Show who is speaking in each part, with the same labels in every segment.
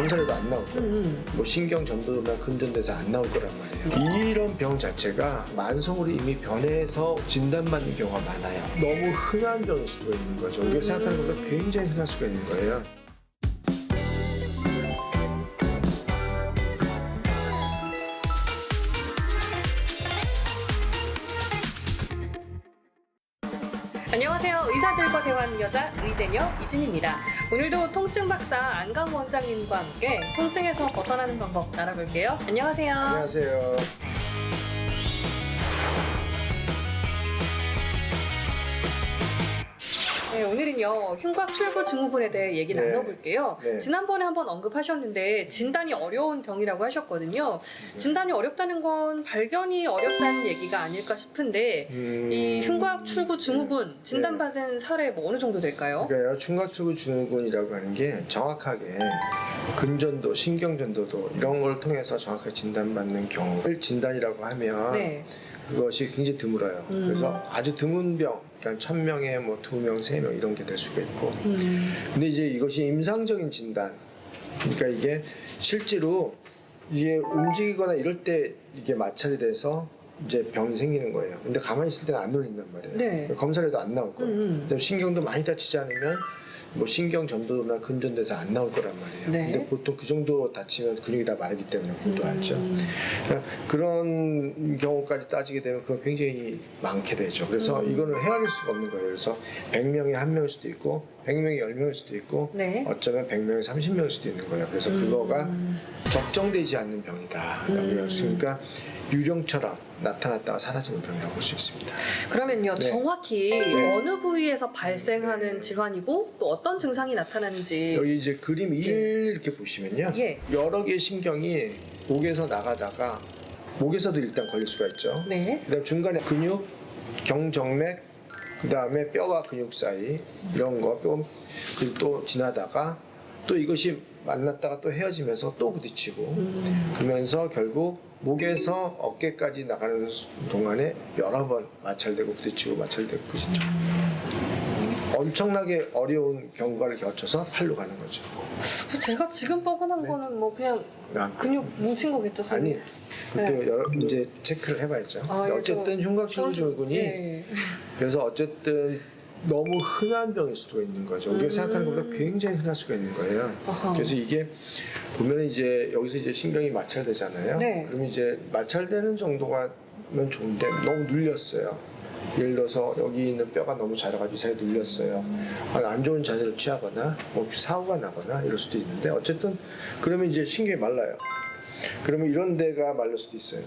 Speaker 1: 검사에도 안 나올 거예요.
Speaker 2: 음.
Speaker 1: 뭐 신경 전도나 근전돼서 안 나올 거란 말이에요. 이런 병 자체가 만성으로 이미 변해서 진단받는 경우가 많아요. 너무 흔한 병일 수도 있는 거죠. 우리가
Speaker 2: 음.
Speaker 1: 생각하는 것보다 굉장히 흔할 수가 있는 거예요.
Speaker 2: 안녕하세요. 의사들과 대화하는 여자 의대녀 이진입니다. 오늘도 통증 박사 안강 원장님과 함께 통증에서 벗어나는 방법 알아볼게요. 안녕하세요.
Speaker 1: 안녕하세요.
Speaker 2: 네, 오늘은요 흉곽 출구 증후군에 대해 얘기
Speaker 1: 네.
Speaker 2: 나눠볼게요.
Speaker 1: 네.
Speaker 2: 지난번에 한번 언급하셨는데 진단이 어려운 병이라고 하셨거든요. 진단이 어렵다는 건 발견이 어렵다는 얘기가 아닐까 싶은데
Speaker 1: 음,
Speaker 2: 이 흉곽 출구 증후군 진단받은 사례 뭐 어느 정도 될까요?
Speaker 1: 그러니까요. 충각추구 증후군이라고 하는 게 정확하게 근전도, 신경전도도 이런 걸 통해서 정확하게 진단받는 경우를 진단이라고 하면
Speaker 2: 네.
Speaker 1: 그것이 굉장히 드물어요.
Speaker 2: 음.
Speaker 1: 그래서 아주 드문 병, 그러니까 천 명에 뭐 두 명, 세 명 이런 게 될 수가 있고.
Speaker 2: 음,
Speaker 1: 근데 이제 이것이 임상적인 진단. 그러니까 이게 실제로 이게 움직이거나 이럴 때 이게 마찰이 돼서 이제 병이 생기는 거예요. 근데 가만히 있을 때는 안 놀린단 말이에요.
Speaker 2: 네.
Speaker 1: 검사를 해도 안 나올 거예요.
Speaker 2: 음, 음.
Speaker 1: 신경도 많이 다치지 않으면 뭐 신경 전도나 근전돼서 안 나올 거란 말이에요.
Speaker 2: 네.
Speaker 1: 근데 보통 그 정도 다치면 근육이 다 마르기 때문에 그것도 알죠.
Speaker 2: 음.
Speaker 1: 그러니까 그런 경우까지 따지게 되면 그건 굉장히 많게 되죠. 그래서
Speaker 2: 음.
Speaker 1: 이거는 헤아릴 수가 없는 거예요. 그래서 100명에 한 명일 수도 있고 100명이 10명일 수도 있고
Speaker 2: 네.
Speaker 1: 어쩌면 100명에 30명일 수도 있는 거예요. 그래서 그거가
Speaker 2: 음.
Speaker 1: 적정되지 않는 병이다.
Speaker 2: 음.
Speaker 1: 그러니까 유령처럼 나타났다가 사라지는 병이라고 볼 수 있습니다.
Speaker 2: 그러면요
Speaker 1: 네.
Speaker 2: 정확히
Speaker 1: 네.
Speaker 2: 어느 부위에서 발생하는 질환이고 또 어떤 증상이 나타나는지
Speaker 1: 여기 이제 그림 1 이렇게 보시면요.
Speaker 2: 예.
Speaker 1: 여러 개의 신경이 목에서 나가다가 목에서도 일단 걸릴 수가 있죠.
Speaker 2: 네.
Speaker 1: 그다음 중간에 근육, 경정맥, 그 다음에 뼈와 근육 사이 이런 거, 뼈 그리고 또 지나다가 또 이것이 만났다가 또 헤어지면서 또 부딪히고
Speaker 2: 음.
Speaker 1: 그러면서 결국 목에서 어깨까지 나가는 동안에 여러 번 마찰되고 부딪히고 마찰되고 부딪히고 엄청나게 어려운 경과를 거쳐서 팔로 가는 거죠.
Speaker 2: 저 제가 지금 뻐근한
Speaker 1: 네.
Speaker 2: 거는 뭐 그냥
Speaker 1: 아,
Speaker 2: 근육 뭉친 거겠죠
Speaker 1: 아니
Speaker 2: 선생님?
Speaker 1: 그때 여러 이제 체크를 해봐야죠.
Speaker 2: 아,
Speaker 1: 근데
Speaker 2: 예,
Speaker 1: 어쨌든
Speaker 2: 저-
Speaker 1: 흉곽출구 증후군이
Speaker 2: 예.
Speaker 1: 그래서 어쨌든 너무 흔한 병일 수도 있는 거죠. 우리가
Speaker 2: 음.
Speaker 1: 생각하는 것보다 굉장히 흔할 수가 있는 거예요.
Speaker 2: 아하.
Speaker 1: 그래서 이게 보면 이제 여기서 이제 신경이 마찰되잖아요.
Speaker 2: 네.
Speaker 1: 그럼 이제 마찰되는 정도가면 좋은데 너무 눌렸어요. 예를 들어서 여기 있는 뼈가 너무 자라가지고 이상하게 눌렸어요. 아, 안 좋은 자세를 취하거나 뭐 사고가 나거나 이럴 수도 있는데 어쨌든 그러면 이제 신경이 말라요. 그러면 이런 데가 말릴 수도 있어요.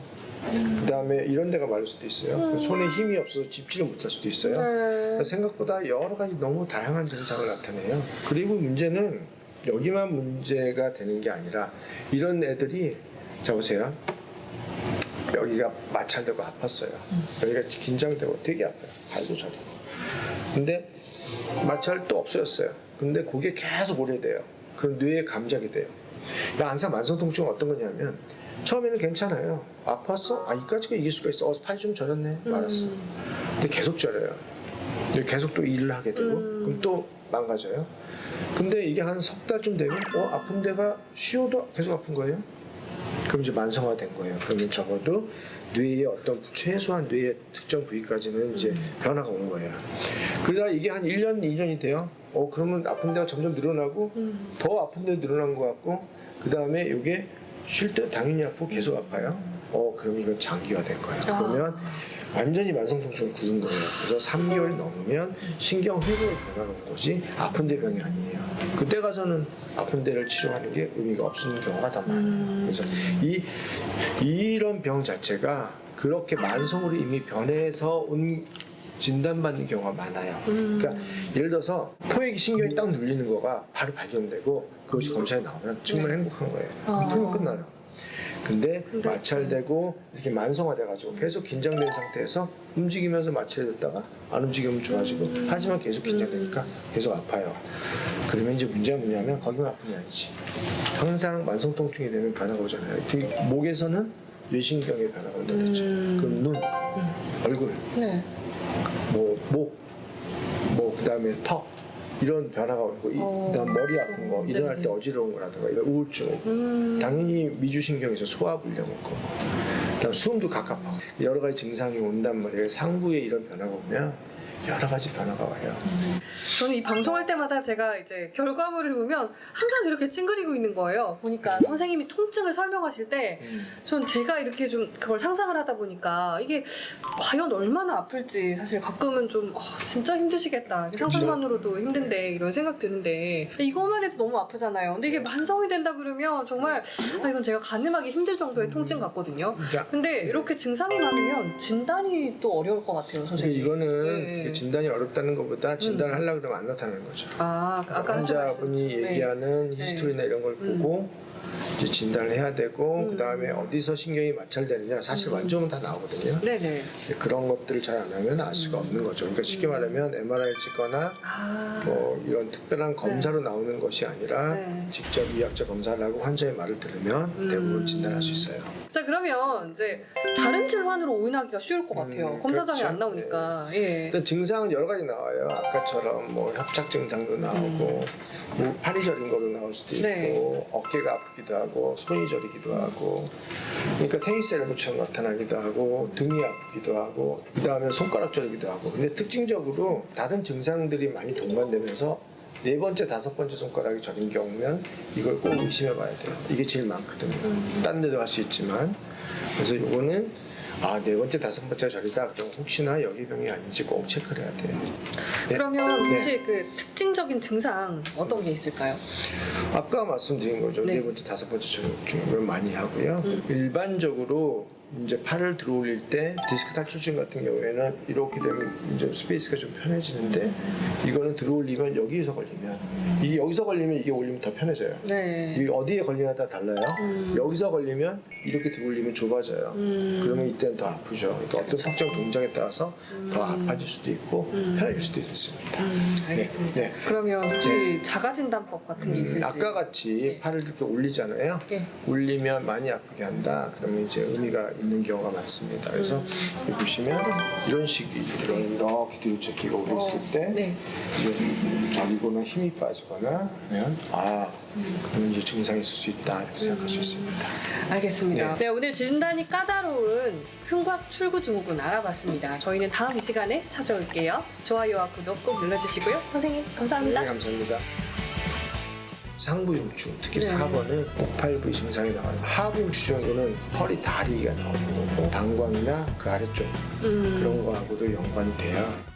Speaker 1: 그 다음에 이런 데가 말릴 수도 있어요. 손에 힘이 없어서 짚지를 못할 수도 있어요.
Speaker 2: 네.
Speaker 1: 생각보다 여러 가지 너무 다양한 증상을 나타내요. 그리고 문제는 여기만 문제가 되는 게 아니라 이런 애들이 자 보세요. 여기가 마찰되고 아팠어요. 여기가 긴장되고 되게 아파요. 발도 저리고. 근데 마찰 또 없어졌어요. 근데 그게 계속 오래돼요. 그럼 뇌에 감작이 돼요. 그러니까 항상 만성 통증은 어떤 거냐면 처음에는 괜찮아요. 아팠어? 아 이까지가 이길 수가 있어. 어, 팔 좀 저렸네. 말았어. 근데 계속 저려요. 계속 또 일을 하게 되고
Speaker 2: 음.
Speaker 1: 그럼 또 망가져요. 근데 이게 한 석 달쯤 되면 어 아픈 데가 쉬어도 계속 아픈 거예요. 그럼 이제 만성화된 거예요. 그러면 적어도 뇌의 어떤 최소한 뇌의 특정 부위까지는 이제 변화가 온 거예요. 그러다 이게 한 1년, 2년이 돼요. 어 그러면 아픈 데가 점점 늘어나고
Speaker 2: 음.
Speaker 1: 더 아픈 데 늘어난 것 같고 그 다음에 이게 쉴 때 당연히 아프고 계속 아파요. 어 그럼 이건 장기화 된 거예요.
Speaker 2: 아.
Speaker 1: 그러면 완전히 만성통증을 굳은 거예요. 그래서 3개월이 넘으면 신경 변화가 온 거지 아픈 데 병이 아니에요. 그때 가서는 아픈 데를 치료하는 게 의미가 없는 경우가 더 많아요.
Speaker 2: 음.
Speaker 1: 그래서 이 이런 병 자체가 그렇게 만성으로 이미 변해서 온 진단받는 경우가 많아요.
Speaker 2: 음.
Speaker 1: 그러니까 예를 들어서 포획이 신경이 딱 눌리는 거가 바로 발견되고 그것이 검사에 나오면 정말
Speaker 2: 네.
Speaker 1: 행복한 거예요.
Speaker 2: 아.
Speaker 1: 풀면 끝나요. 근데
Speaker 2: 근데-
Speaker 1: 마찰되고 이렇게 만성화돼가지고 계속 긴장된 상태에서 움직이면서 마찰됐다가 안 움직이면 좋아지고
Speaker 2: 음.
Speaker 1: 하지만 계속 긴장되니까 계속 아파요. 그러면 이제 문제가 뭐냐면 거기만 아픈 게 아니지. 항상 만성 통증이 되면 변화가 오잖아요. 특히 목에서는 뇌신경의 변화가 온다그랬죠
Speaker 2: 음.
Speaker 1: 그럼 눈, 얼굴,
Speaker 2: 네.
Speaker 1: 뭐 목, 뭐 그다음에 턱 이런 변화가 오고 이-
Speaker 2: 어.
Speaker 1: 그다음 머리 아픈 거 일어날
Speaker 2: 네.
Speaker 1: 때 어지러운 거라든가 이런 우울증
Speaker 2: 음.
Speaker 1: 당연히 미주신경에서 소화불량 오고 그다음 숨도 갑갑하고 여러 가지 증상이 온단 말이에요 상부에 이런 변화가 오면 여러 가지 변화가 와요
Speaker 2: 저는 이 방송할 때마다 제가 이제 결과물을 보면 항상 이렇게 찡그리고 있는 거예요. 보니까 선생님이 통증을 설명하실 때 전 제가 이렇게 좀 그걸 상상을 하다 보니까 이게 과연 얼마나 아플지 사실 가끔은 좀 어, 진짜 힘드시겠다. 상상만으로도 힘든데 이런 생각 드는데 이거만 해도 너무 아프잖아요. 근데 이게 만성이 된다 그러면 정말 아, 이건 제가 가늠하기 힘들 정도의 통증 같거든요.
Speaker 1: 그러니까
Speaker 2: 근데 이렇게 증상이 많으면 진단이 또 어려울 것 같아요, 선생님.
Speaker 1: 이거는
Speaker 2: 네.
Speaker 1: 그게 진단이 어렵다는 것보다 진단을 하려고 그러면 안 나타나는 거죠
Speaker 2: 아, 아까.
Speaker 1: 환자분이
Speaker 2: 네.
Speaker 1: 얘기하는
Speaker 2: 네.
Speaker 1: 히스토리나 이런 걸
Speaker 2: 음.
Speaker 1: 보고 이제 진단을 해야 되고
Speaker 2: 음.
Speaker 1: 그 다음에 어디서 신경이 마찰되느냐 사실
Speaker 2: 음.
Speaker 1: 완전은 다 나오거든요
Speaker 2: 네네.
Speaker 1: 근데 그런 것들을 잘 안 하면 알 수가 없는 거죠 그러니까 쉽게
Speaker 2: 음.
Speaker 1: 말하면 MRI 찍거나
Speaker 2: 아.
Speaker 1: 뭐 이런 특별한 검사로 나오는 것이 아니라
Speaker 2: 네.
Speaker 1: 직접 의학적 검사를 하고 환자의 말을 들으면
Speaker 2: 음.
Speaker 1: 대부분 진단할 수 있어요.
Speaker 2: 자 그러면 이제 다른 질환으로 오인하기가 쉬울 것 같아요.
Speaker 1: 음,
Speaker 2: 검사장에
Speaker 1: 그렇죠.
Speaker 2: 안 나오니까. 예.
Speaker 1: 일단 증상은 여러 가지 나와요. 아까처럼 뭐 협착 증상도 나오고 뭐 팔이 저린 거로 나올 수도 있고
Speaker 2: 음. 네.
Speaker 1: 어깨가 아프 기도 하고 손이 저리기도 하고 그러니까 테니스 엘보처럼 나타나기도 하고 등이 아프기도 하고 그 다음에 손가락 저리기도 하고 근데 특징적으로 다른 증상들이 많이 동반되면서 네 번째, 다섯 번째 손가락이 저린 경우면 이걸 꼭 의심해 봐야 돼요. 이게 제일 많거든요.
Speaker 2: 음.
Speaker 1: 다른 데도 할 수 있지만 그래서 이거는 아, 네 번째, 다섯 번째가 저리다. 그럼 혹시나 여기 병이 아닌지 꼭 체크를 해야 돼요. 네.
Speaker 2: 그러면
Speaker 1: 네.
Speaker 2: 혹시 그 특징적인 증상 어떤 게 있을까요?
Speaker 1: 아까 말씀드린 거죠.
Speaker 2: 네.
Speaker 1: 네, 번째, 다섯 번째 중을 많이 하고요.
Speaker 2: 음.
Speaker 1: 일반적으로 이제 팔을 들어 올릴 때 디스크 탈출증 같은 경우에는 이렇게 되면 이제 스페이스가 좀 편해지는데 이거는 들어 올리면 여기에서 걸리면 이게 여기서 걸리면 이게 올리면 더 편해져요.
Speaker 2: 네.
Speaker 1: 이게 어디에 걸리냐에 따라 달라요.
Speaker 2: 음.
Speaker 1: 여기서 걸리면 이렇게 들어 올리면 좁아져요.
Speaker 2: 음.
Speaker 1: 그러면 이때는 더 아프죠. 그러니까 어떤 특정 동작에 따라서 더 아파질 수도 있고
Speaker 2: 음.
Speaker 1: 편해질 수도 있습니다.
Speaker 2: 음, 알겠습니다.
Speaker 1: 네, 네.
Speaker 2: 그러면 혹시 자가진단법 같은 게
Speaker 1: 음,
Speaker 2: 있을지?
Speaker 1: 아까 같이
Speaker 2: 네.
Speaker 1: 팔을 이렇게 올리잖아요.
Speaker 2: 예.
Speaker 1: 올리면 많이 아프게 한다. 그러면 이제 의미가 있는 경우가 많습니다. 그래서
Speaker 2: 음.
Speaker 1: 여기 보시면 이런 식이 이런 이렇게 뒤로 제끼가 올려 있을
Speaker 2: 어,
Speaker 1: 때
Speaker 2: 네.
Speaker 1: 이제 저리거나 힘이 빠지거나 하면 아
Speaker 2: 음.
Speaker 1: 그러면 이제 증상이 있을 수 있다 이렇게 생각할 수 있습니다.
Speaker 2: 알겠습니다. 네. 오늘 진단이 까다로운 흉곽 출구 증후군 알아봤습니다. 저희는 다음 이 시간에 찾아올게요. 좋아요와 구독 꼭 눌러주시고요. 선생님 감사합니다.
Speaker 1: 네, 감사합니다. 상부흉추, 특히
Speaker 2: 네.
Speaker 1: 4번은 복팔부위 증상이 나와요. 하부흉추 정도는 허리 다리가 나오는 거고 방광이나 그 아래쪽
Speaker 2: 음.
Speaker 1: 그런 거하고도 연관이 돼요.